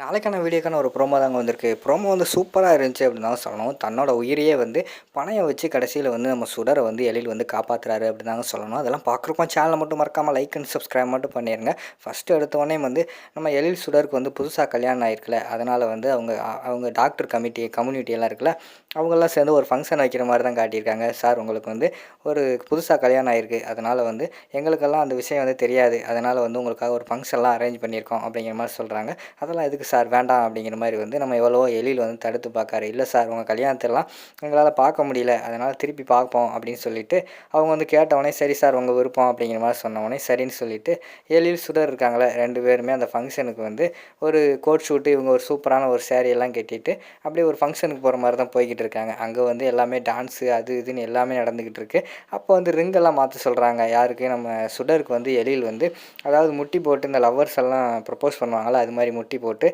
நாளைக்கான வீடியோக்கான ஒரு ப்ரோமோ தாங்க வந்திருக்கு. ப்ரோமோ வந்து சூப்பராக இருந்துச்சு அப்படின்னு தான் சொல்லணும். தன்னோட உயிரையே வந்து பணையை வச்சு கடைசியில் வந்து நம்ம சுடரை வந்து எழில் வந்து காப்பாற்றுறாரு அப்படின்னு தாங்க சொல்லணும். அதெல்லாம் பார்க்குறப்போ சேனலை மட்டும் மறக்காமல் லைக் அண்ட் சப்ஸ்கிரைப் மட்டும் பண்ணிடுங்க ஃபஸ்ட்டு எடுத்தோடனே வந்து நம்ம எழில் சுடருக்கு வந்து புதுசாக கல்யாணம் ஆயிருக்குல்ல அதனால் வந்து அவங்க அவங்க டாக்டர் கமிட்டி கம்யூனிட்டி எல்லாம் இருக்குல்ல அவங்கெல்லாம் சேர்ந்து ஒரு ஃபங்க்ஷன் வைக்கிற மாதிரி தான் காட்டியிருக்காங்க. சார் உங்களுக்கு வந்து ஒரு புதுசாக கல்யாணம் ஆயிருக்கு. அதனால் வந்து எங்களுக்கெல்லாம் அந்த விஷயம் வந்து தெரியாது. அதனால் வந்து உங்களுக்காக ஒரு ஃபங்க்ஷன்லாம் அரேஞ்ச் பண்ணியிருக்கோம் அப்படிங்கிற மாதிரி சொல்கிறாங்க அதெல்லாம் எதுக்கு சார் வேண்டாம் அப்படிங்கிற மாதிரி வந்து நம்ம எவ்வளவோ எழில் வந்து தடுத்து பார்க்காரு. இல்லை சார் உங்கள் கல்யாணத்தெல்லாம் எங்களால் பார்க்க முடியல. அதனால் திருப்பி பார்ப்போம் அப்படின்னு சொல்லிட்டு அவங்க வந்து கேட்டவொடனே சரி சார் உங்கள் விருப்பம் அப்படிங்கிற மாதிரி சொன்னவொடனே சரின்னு சொல்லிட்டு எழில் சுடர் இருக்காங்களே ரெண்டு பேருமே அந்த ஃபங்க்ஷனுக்கு வந்து ஒரு கோட் ஷூட்டு இவங்க ஒரு சூப்பரான ஒரு சேரீயெல்லாம் எல்லாம் கட்டிட்டு அப்படியே ஒரு ஃபங்க்ஷனுக்கு போகிற மாதிரி தான் போய்கிட்டு இருக்காங்க. அங்கே வந்து எல்லாமே டான்ஸு அது இதுன்னு எல்லாமே நடந்துக்கிட்டு இருக்கு. அப்போ வந்து ரிங்கெல்லாம் மாற்ற சொல்கிறாங்க யாருக்கு? நம்ம சுடருக்கு வந்து எழில் வந்து அதாவது முட்டி போட்டு இந்த லவ்வர்ஸ் எல்லாம் ப்ரப்போஸ் பண்ணுவாங்களா அது மாதிரி முட்டி போட்டு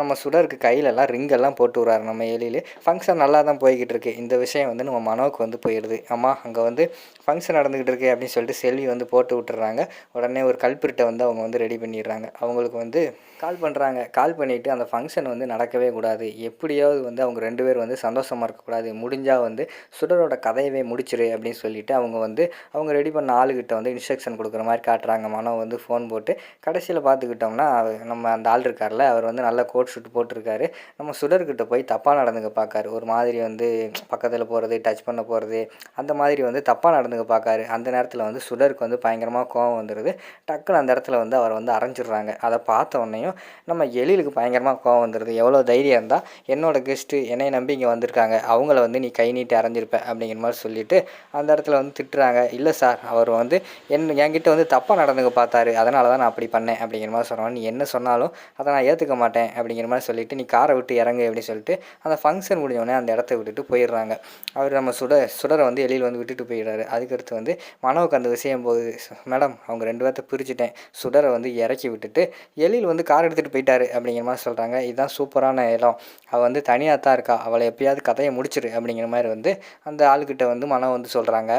நம்ம சுடருக்கு கையிலலாம் ரிங்கெல்லாம் போட்டு விட்றாரு நம்ம எழிலே ஃபங்க்ஷன் நல்லா தான் போய்கிட்டு இருக்கு இந்த விஷயம் வந்து நம்ம மனோவுக்கு வந்து போயிடுது. அம்மா அங்கே வந்து ஃபங்க்ஷன் நடந்துக்கிட்டு இருக்கு அப்படின்னு சொல்லிட்டு செல்வி வந்து போட்டு விட்டுறாங்க. உடனே ஒரு கல்பிரிட்டை வந்து அவங்க வந்து ரெடி பண்ணிடுறாங்க. அவங்களுக்கு வந்து கால் பண்ணுறாங்க கால் பண்ணிவிட்டு அந்த ஃபங்க்ஷன் வந்து நடக்கவே கூடாது. எப்படியாவது வந்து அவங்க ரெண்டு பேர் வந்து சந்தோஷமாக இருக்கக்கூடாது முடிஞ்சால் வந்து சுடரோட கதையவே முடிச்சிரு அப்படின்னு சொல்லிட்டு அவங்க வந்து அவங்க ரெடி பண்ண ஆளுகிட்ட வந்து இன்ஸ்ட்ரக்ஷன் கொடுக்குற மாதிரி காட்டுறாங்க. மனோ வந்து ஃபோன் போட்டு கடைசியில் பார்த்துக்கிட்டோம்னா நம்ம அந்த ஆள் இருக்கார்ல அவர் வந்து நல்ல கோட் ஷூட் போட்டிருக்காரு. நம்ம சுடர்கிட்ட போய் தப்பாக நடந்துக்க பார்க்காரு. ஒரு மாதிரி வந்து பக்கத்தில் போகிறது டச் பண்ண போகிறது அந்த மாதிரி வந்து தப்பாக நடந்துக்க பார்க்காரு. அந்த நேரத்தில் வந்து சுடருக்கு வந்து பயங்கரமாக கோவம் வந்துடுது டக்குன்னு அந்த இடத்துல வந்து அவரை வந்து அரைஞ்சிடுறாங்க. அதை பார்த்த உடனேயும் நம்ம எழிலுக்கு பயங்கரமாக கோவம் வந்துடுது எவ்வளோ தைரியம் இருந்தால் என்னோட கெஸ்ட்டு என்னை நம்பி இங்கே வந்திருக்காங்க. அவங்கள வந்து நீ கை நீட்டி அரைஞ்சிருப்ப அப்படிங்கிற மாதிரி சொல்லிட்டு அந்த இடத்துல வந்து திட்டுறாங்க. இல்லை சார் அவர் வந்து என் என்கிட்ட வந்து தப்பாக நடந்துக்க பார்த்தாரு. அதனால தான் நான் அப்படி பண்ணேன். அப்படிங்கிற மாதிரி சொன்னோம். நீ என்ன சொன்னாலும் அதை நான் ஏற்றுக்க மாட்டேன். அப்படிங்கிற மாதிரி சொல்லிவிட்டு நீ காரை விட்டு இறங்கு அப்படின்னு சொல்லிட்டு அந்த ஃபங்க்ஷன் முடிஞ்சோடனே அந்த இடத்த விட்டுட்டு போயிடுறாங்க. அவர் நம்ம சுட சுடரை வந்து எழில் வந்து விட்டுட்டு போயிடுறாரு. அதுக்கடுத்து வந்து மனோவுக்கு அந்த விஷயம் போகுது. மேடம் அவங்க ரெண்டு பேர்த்த பிரிச்சுட்டேன். சுடரை வந்து இறக்கி விட்டுட்டு எழில் வந்து கார் எடுத்துகிட்டு போயிட்டாரு அப்படிங்கிற மாதிரி சொல்கிறாங்க இதுதான் சூப்பரான இடம். அவள் வந்து தனியாக தான் இருக்கா. அவளை எப்பயாவது கதையை முடிச்சிரு அப்படிங்கிற மாதிரி வந்து அந்த ஆளுக்கிட்ட வந்து மனம் வந்து சொல்கிறாங்க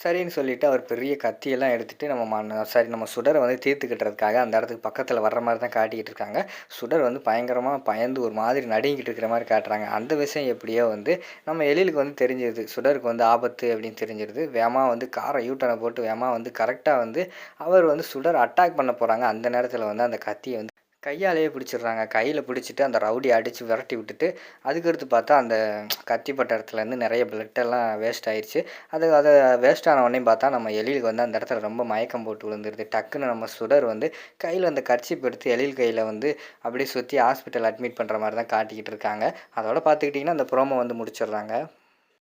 சரின்னு சொல்லிட்டு அவர் பெரிய கத்தியெல்லாம் எடுத்துகிட்டு நம்ம மன சரி நம்ம சுடரை வந்து தீர்த்துக்கிட்டுறதுக்காக அந்த இடத்துக்கு பக்கத்தில் வர்ற மாதிரி தான் காட்டிக்கிட்டு இருக்காங்க. சுடர் வந்து பயங்கரமாக பயந்து ஒரு மாதிரி நடுங்கிட்டு இருக்கிற மாதிரி காட்டுறாங்க. அந்த விஷயம் எப்படியோ வந்து நம்ம எழிலுக்கு வந்து தெரிஞ்சிருது. சுடருக்கு வந்து ஆபத்து அப்படின்னு தெரிஞ்சிருது. வேமா வந்து காரை யூட்டனை போட்டு வேமா வந்து கரெக்டாக வந்து அவர் வந்து சுடர் அட்டாக் பண்ண போகிறாங்க அந்த நேரத்தில் வந்து அந்த கத்தியை வந்து கையாலேயே பிடிச்சிடுறாங்க. கையில் பிடிச்சிட்டு அந்த ரவுடி அடித்து விரட்டி விட்டுட்டு அதுக்கடுத்து பார்த்தா அந்த கத்திப்பட்ட இடத்துலேருந்து நிறைய பிளட்டெல்லாம் எல்லாம் வேஸ்ட் ஆயிடுச்சு அது அதை வேஸ்ட் ஆன உடனே பார்த்தா நம்ம எழிலுக்கு வந்து அந்த இடத்துல ரொம்ப மயக்கம் போட்டு விழுந்துருது. டக்குன்னு நம்ம சுடர் வந்து கையில் அந்த கர்ச்சிப் எடுத்து எழில் கையில் வந்து அப்படியே சுற்றி ஹாஸ்பிட்டல் அட்மிட் பண்ணுற மாதிரி தான் காட்டிக்கிட்டு இருக்காங்க. அதோட பார்த்துக்கிட்டிங்கன்னா அந்த ப்ரோமோ வந்து முடிச்சிடுறாங்க.